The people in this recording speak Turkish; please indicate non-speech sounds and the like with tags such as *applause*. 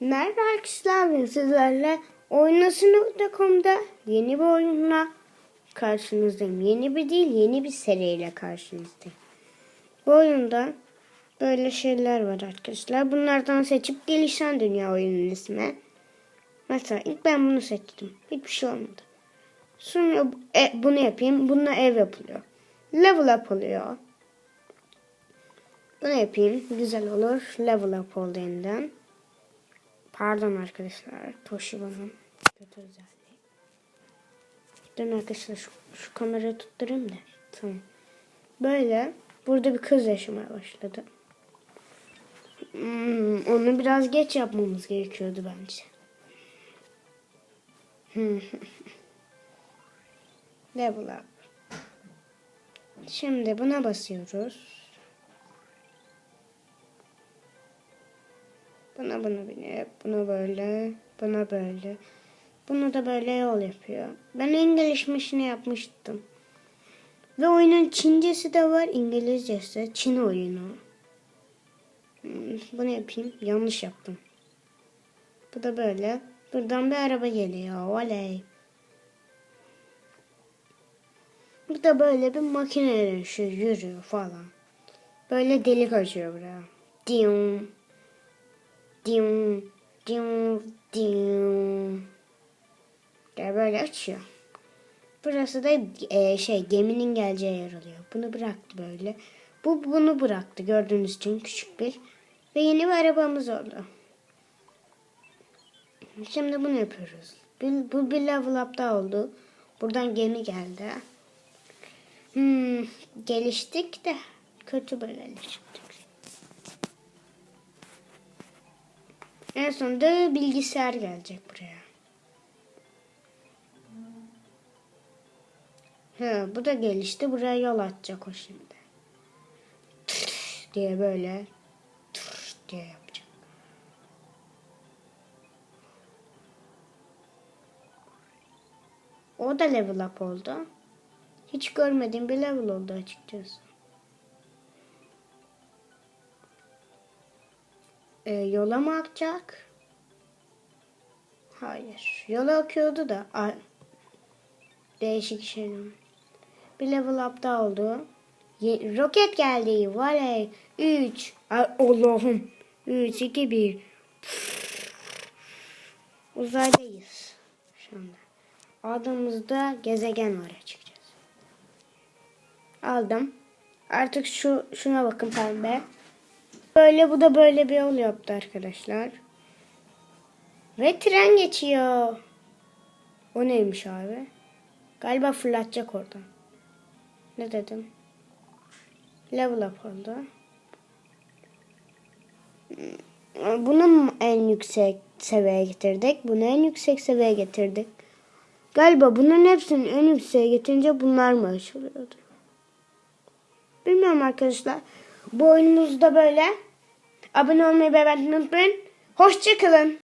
Merhaba arkadaşlar ben sizlerle Oynasın.com'da yeni bir oyunla karşınızdayım. Yeni bir değil yeni bir seriyle karşınızdayım. Bu oyunda böyle şeyler var arkadaşlar. Bunlardan seçip gelişen dünya oyunun ismi. Mesela ilk ben bunu seçtim. Hiçbir şey olmadı. Sonra e, bunu yapayım. Bununla ev yapılıyor. Level up oluyor. Bunu yapayım. Güzel olur. Level up oldu yeniden. Pardon arkadaşlar. Toshiba'nın kötü özelliği. Dur arkadaşlar şu, şu kamerayı tutturayım da. Tamam. Böyle burada bir kız yaşamaya başladı. Hmm, onu biraz geç yapmamız gerekiyordu bence. *laughs* Level up. Şimdi buna basıyoruz. Buna bunu binip, buna böyle, buna böyle. Bunu da böyle yol yapıyor. Ben en gelişmişini yapmıştım. Ve oyunun Çincesi de var, İngilizcesi. Çin oyunu. Hmm, Bunu yapayım. Yanlış yaptım. Bu da böyle. Buradan bir araba geliyor. Oley. Bu da böyle bir makine dönüşüyor, yürüyor falan. Böyle delik açıyor buraya. Diyum. Diyum. Diyum. Diyum. Ya böyle açıyor. Burası da e, şey geminin geleceği yer oluyor. Bunu bıraktı böyle. Bu bunu bıraktı gördüğünüz için küçük bir. Ve yeni bir arabamız oldu. Şimdi bunu yapıyoruz. Bu, bu bir level up daha oldu. Buradan gemi geldi. Hmm, geliştik de kötü böyle geliştik. En sonunda bilgisayar gelecek buraya. Ha, bu da gelişti. Buraya yol atacak o şimdi. Tır diye böyle tır diye yapacak. O da level up oldu. Hiç görmediğim bir level oldu açıkçası. Ee, yola mı akacak? Hayır. Yola akıyordu da. Ay, değişik şey. Bir level up daha oldu. Ye- roket geldi. Valey. 3. Allah'ım. 3, 2, 1. Uzaydayız. Şu anda. Aldığımızda gezegen var açıkçası. Aldım. Artık şu şuna bakın pembe. Böyle bu da böyle bir yol yaptı arkadaşlar. Ve tren geçiyor. O neymiş abi? Galiba fırlatacak oradan. Ne dedim? Level up oldu. Bunu en yüksek seviyeye getirdik. Bunu en yüksek seviyeye getirdik. Galiba bunların hepsini en yükseğe getirince bunlar mı açılıyordu? Bilmiyorum arkadaşlar. Bu oyunumuz da böyle. Abone olmayı ve beğenmeyi unutmayın. Hoşçakalın.